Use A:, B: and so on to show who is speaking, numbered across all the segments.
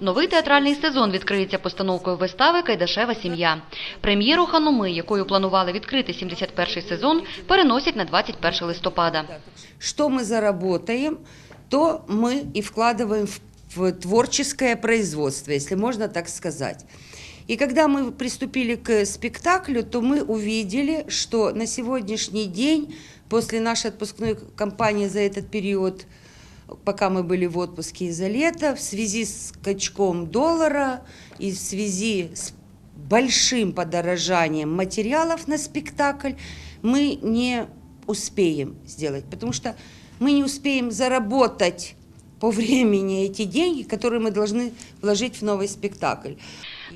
A: Новий театральний сезон відкриється постановкою вистави Кайдашева сім'я. Прем'єру Хануми, якою планували відкрити 71-й сезон, переносять на 21 листопада.
B: Что мы заработаем, то мы и вкладываем в, в творческое производство, если можно так сказать. И когда мы приступили к спектаклю, то мы увидели, что на сегодняшний день, после нашей отпускной кампании за этот период, пока мы были в отпуске из-за лета, в связи с скачком доллара и в связи с большим подорожанием материалов на спектакль, мы не успеем сделать, потому что мы не успеем заработать по времени эти деньги, которые мы должны вложить в новый спектакль.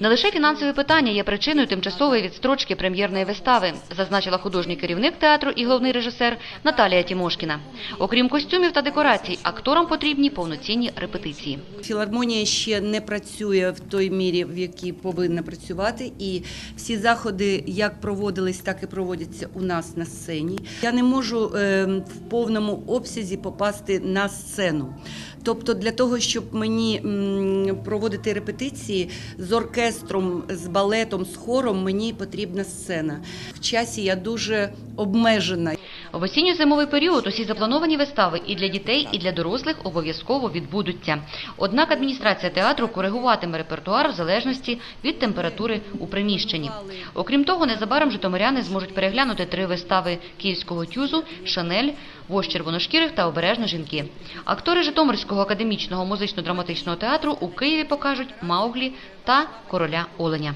A: Не лише фінансові питання є причиною тимчасової відстрочки прем'єрної вистави, зазначила художній керівник театру і головний режисер Наталія Тімошкіна. Окрім костюмів та декорацій, акторам потрібні повноцінні репетиції.
B: Філармонія ще не працює в той мірі, в якій повинна працювати, і всі заходи як проводились, так і проводяться у нас на сцені. Я не можу е, в повному обсязі попасти на сцену. Тобто, для того, щоб мені проводити репетиції з оркестром, з балетом, з хором, мені потрібна сцена. В часі я дуже обмежена.
A: В осінньо-зимовий період усі заплановані вистави і для дітей, і для дорослих обов'язково відбудуться. Однак адміністрація театру коригуватиме репертуар в залежності від температури у приміщенні. Окрім того, незабаром житомиряни зможуть переглянути три вистави київського тюзу, Шанель, Вождь червоношкірих та обережно жінки. Актори Житомирського академічного музично-драматичного театру у Києві покажуть Мауглі та Короля Оленя.